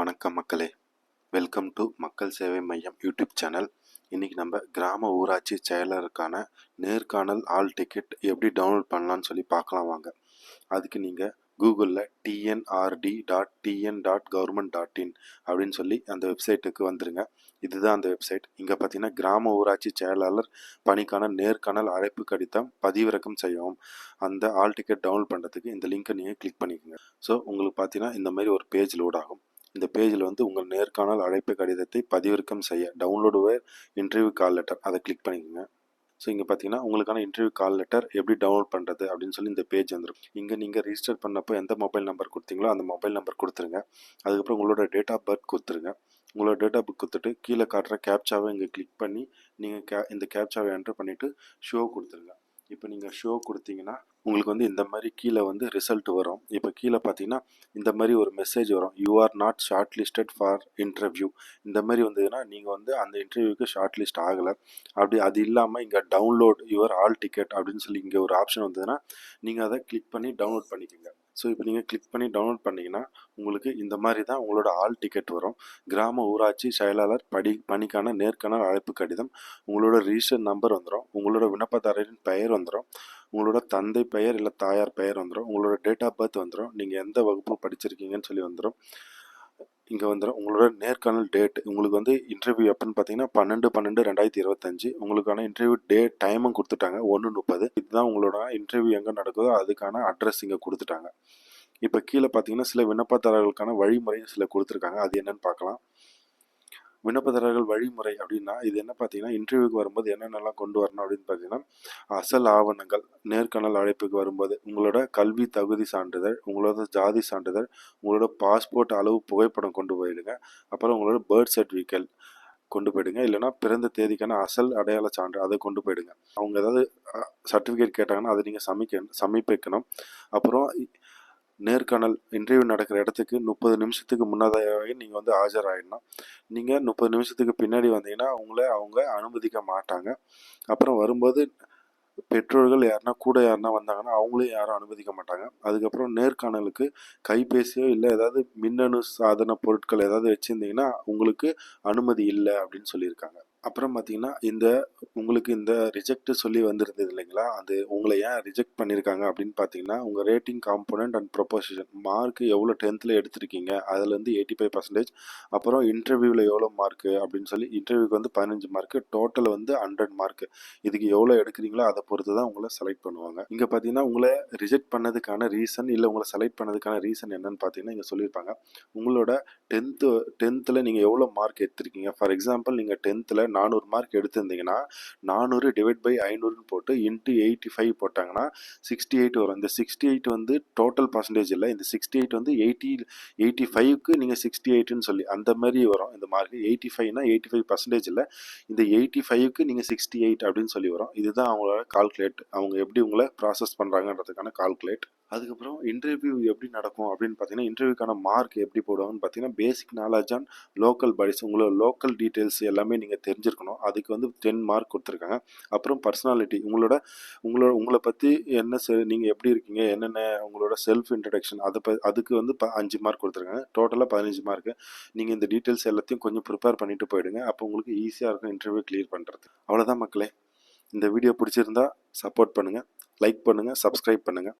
வணக்கம் மக்களே. Welcome to மக்கள் சேவை மையம் யூடியூப் சேனல். இன்றைக்கி நம்ம கிராம ஊராட்சி செயலருக்கான நேர்காணல் ஆல் டிக்கெட் எப்படி டவுன்லோட் பண்ணலான்னு சொல்லி பார்க்கலாம் வாங்க. அதுக்கு நீங்கள் கூகுளில் TNRD dot TN dot government dot in அப்படின்னு சொல்லி அந்த வெப்சைட்டுக்கு வந்துடுங்க இதுதான் அந்த வெப்சைட். இங்கே பார்த்தீங்கன்னா கிராம ஊராட்சி செயலாளர் பணிக்கான நேர்காணல் அழைப்பு கடிதம் பதிவிறக்கம் செய்யவும் அந்த ஆல் டிக்கெட் டவுன்லோட் பண்ணுறதுக்கு இந்த லிங்க்கை நீங்கள் கிளிக் பண்ணிக்கோங்க. ஸோ உங்களுக்கு பார்த்தீங்கன்னா இந்த மாதிரி ஒரு பேஜ் லோட் ஆகும். இந்த பேஜில் வந்து உங்கள் நேர்காணல் அழைப்பு கடிதத்தை பதிவிறக்கம் செய்ய download where interview call letter அதை கிளிக் பண்ணிக்கோங்க. ஸோ இங்கே பார்த்தீங்கன்னா உங்களுக்கான இன்டர்வியூ கால் லெட்டர் எப்படி டவுன்லோட் பண்ணுறது அப்படின்னு சொல்லி இந்த பேஜ் வந்துடும் இங்கே நீங்கள் ரிஜிஸ்டர் பண்ணப்போ எந்த மொபைல் நம்பர் கொடுத்தீங்களோ அந்த மொபைல் நம்பர் கொடுத்துருங்க. அதுக்கப்புறம் உங்களோட டேட் ஆஃப் பர்த் கொடுத்துருங்க. உங்களோட டேட் ஆஃப் பர்த் கொடுத்துட்டு கீழே காட்டுற கேப்சாவை இங்கே கிளிக் பண்ணி நீங்கள் கே இந்த கேப்சாவை என்டர் பண்ணிவிட்டு ஷோ கொடுத்துருங்க. இப்போ நீங்கள் ஷோ கொடுத்தீங்கன்னா உங்களுக்கு வந்து இந்த மாதிரி கீழே வந்து ரிசல்ட் வரும். இப்போ கீழே பார்த்தீங்கன்னா இந்த மாதிரி ஒரு மெசேஜ் வரும். You are not shortlisted for interview இந்த மாதிரி வந்ததுன்னா நீங்கள் வந்து அந்த இன்டர்வியூக்கு ஷார்ட் லிஸ்ட் ஆகலை. அப்படி அது இல்லாமல் இங்கே டவுன்லோட் யுவர் ஆல் டிக்கெட் அப்படின்னு சொல்லி இங்கே ஒரு ஆப்ஷன் வந்ததுன்னா நீங்கள் அதை கிளிக் பண்ணி டவுன்லோட் பண்ணிக்கோங்க. ஸோ இப்போ நீங்கள் கிளிக் பண்ணி டவுன்லோட் பண்ணிங்கன்னா உங்களுக்கு இந்த மாதிரி தான் உங்களோட ஆல் டிக்கெட் வரும். கிராம ஊராட்சி செயலாளர் படி பணிக்கான நேர்காணல் அழைப்பு கடிதம் உங்களோட ரிஜிஸ்டர் நம்பர் வந்துடும் உங்களோட விண்ணப்பதாரரின் பெயர் வந்துடும் உங்களோட தந்தை பெயர் இல்லை தாயார் பெயர் வந்துடும் உங்களோட டேட் ஆஃப் பர்த் வந்துடும் நீங்கள் எந்த வகுப்பு படிச்சிருக்கீங்கன்னு சொல்லி வந்துடும் இங்கே வந்துடும் உங்களோட நேர்காணல் டேட் உங்களுக்கு வந்து இன்டர்வியூ எப்போன்னு பார்த்தீங்கன்னா பன்னெண்டு பன்னெண்டு ரெண்டாயிரத்தி இருபத்தஞ்சு. உங்களுக்கான இன்டர்வியூ டேட் டைமும் கொடுத்துட்டாங்க. ஒன்று முப்பது. இதுதான் உங்களோட இன்டர்வியூ எங்கே நடக்குதோ அதுக்கான அட்ரஸ் இங்கே கொடுத்துட்டாங்க. இப்போ கீழே பார்த்தீங்கன்னா சில விண்ணப்பதாரர்களுக்கான வழிமுறை சில கொடுத்துருக்காங்க. அது என்னன்னு பார்க்கலாம் விண்ணப்பதாரர்கள் வழிமுறை அப்படின்னா இது என்ன பார்த்தீங்கன்னா இன்டர்வியூக்கு வரும்போது என்னென்னலாம் கொண்டு வரணும் அப்படின்னு பார்த்தீங்கன்னா அசல் ஆவணங்கள் நேர்காணல் அழைப்புக்கு வரும்போது உங்களோட கல்வி தகுதி சான்றிதழ் உங்களோட ஜாதி சான்றிதழ் உங்களோட பாஸ்போர்ட் அளவு புகைப்படம் கொண்டு போயிடுங்க. அப்புறம் உங்களோட பர்த் சர்டிஃபிகேட் கொண்டு போயிடுங்க. இல்லைனா பிறந்த தேதிக்கான அசல் அடையாள சான்று அதை கொண்டு போயிடுங்க. அவங்க ஏதாவது சர்டிஃபிகேட் கேட்டாங்கன்னா அதை நீங்கள் சமைக்க சமர்ப்பிக்கணும். அப்புறம் நேர்காணல் இன்டர்வியூ நடக்கிற இடத்துக்கு முப்பது நிமிஷத்துக்கு முன்னதாகவே நீங்கள் வந்து ஆஜராகிடணும் நீங்கள் முப்பது நிமிஷத்துக்கு பின்னாடி வந்தீங்கன்னா உங்களை அவங்க அனுமதிக்க மாட்டாங்க. அப்புறம் வரும்போது பெற்றோர்கள் யாருன்னா கூட யாருன்னா வந்தாங்கன்னா அவங்களையும் யாரும் அனுமதிக்க மாட்டாங்க. அதுக்கப்புறம் நேர்காணலுக்கு கைபேசியோ இல்லை ஏதாவது மின்னணு சாதன பொருட்கள் ஏதாவது வச்சுருந்தீங்கன்னா உங்களுக்கு அனுமதி இல்லை அப்படின்னு சொல்லியிருக்காங்க. அப்புறம் பார்த்தீங்கன்னா இந்த உங்களுக்கு இந்த ரிஜெக்ட் சொல்லி வந்திருந்தது இல்லைங்களா? அது உங்களை ஏன் ரிஜெக்ட் பண்ணியிருக்காங்க அப்படின்னு பார்த்தீங்கன்னா உங்கள் rating component and proposition mark எவ்வளோ டென்த்தில் எடுத்திருக்கீங்க? அதுலேருந்து எயிட்டி ஃபைவ் பர்சன்டேஜ் அப்புறம் இன்டர்வியூவில் எவ்வளோ மார்க்கு அப்படின்னு சொல்லி இன்டர்வியூக்கு வந்து பதினஞ்சு மார்க்கு டோட்டல் வந்து ஹண்ட்ரட் மார்க்கு இதுக்கு எவ்வளோ எடுக்கிறீங்களோ அதை பொறுத்து தான் உங்களை செலக்ட் பண்ணுவாங்க. இங்கே பார்த்தீங்கன்னா உங்களை ரிஜெக்ட் பண்ணதுக்கான ரீசன் இல்லை உங்களை செலக்ட் பண்ணதுக்கான ரீசன் என்னன்னு பார்த்தீங்கன்னா இங்கே சொல்லியிருப்பாங்க. உங்களோட டென்த்து டென்த்தில் நீங்கள் எவ்வளோ மார்க் எடுத்திருக்கீங்க? ஃபார் எக்ஸாம்பிள் நீங்கள் டென்த்தில் நானூறு மார்க் எடுத்திருந்தீங்கன்னா நானூறு டிவைட் பை ஐநூறுன்னு போட்டு இன்ட்டு எயிட்டி ஃபைவ் போட்டாங்கன்னா சிக்ஸ்டி எயிட் வரும். இந்த சிக்ஸ்டி எயிட் வந்து டோட்டல் பர்சன்டேஜ் இல்லை. இந்த சிக்ஸ்டி எயிட் வந்து எயிட்டி எயிட்டி ஃபைவ்க்கு நீங்கள் சிக்ஸ்டி எயிட்னு சொல்லி அந்த மாதிரி வரும். இந்த மார்க் எயிட்டி ஃபைவ்னா எயிட்டி ஃபைவ் பர்சன்டேஜ் இல்லை. இந்த எயிட்டி ஃபைவ்க்கு நீங்கள் சிக்ஸ்டி எயிட் அப்படின்னு சொல்லி வரும். இதுதான் அவங்களோட கால்குலேட் அவங்க எப்படி உங்களை ப்ராசஸ் பண்ணுறாங்கன்றதுக்கான கால்குலேட் அதுக்கப்புறம் இன்டர்வியூ எப்படி நடக்கும் அப்படின்னு பார்த்தீங்கன்னா இன்டர்வியூக்கான மார்க் எப்படி போடுவாங்கன்னு பார்த்தீங்கன்னா basic knowledge on local bodies உங்களோட லோக்கல் டீட்டெயில்ஸ் எல்லாமே நீங்கள் தெரிஞ்சிருக்கணும். அதுக்கு வந்து டென் மார்க் கொடுத்துருக்காங்க. அப்புறம் பர்சனாலிட்டி உங்களோட உங்களோட உங்களை பற்றி என்ன செ நீங்கள் எப்படி இருக்கீங்க? என்னென்ன உங்களோட செல்ஃப் இன்ட்ரடக்ஷன் அதை ப அதுக்கு வந்து ப அஞ்சு மார்க் கொடுத்துருக்காங்க. டோட்டலாக பதினஞ்சு மார்க்கு நீங்கள் இந்த டீட்டெயில்ஸ் எல்லாத்தையும் கொஞ்சம் ப்ரிப்பேர் பண்ணிட்டு போயிடுங்க. அப்போ உங்களுக்கு ஈஸியாக இருக்கும் இன்டர்வியூ கிளியர் பண்ணுறது அவ்வளோதான் மக்களே. இந்த வீடியோ பிடிச்சிருந்தா சப்போர்ட் பண்ணுங்கள் லைக் பண்ணுங்கள் சப்ஸ்கிரைப் பண்ணுங்கள்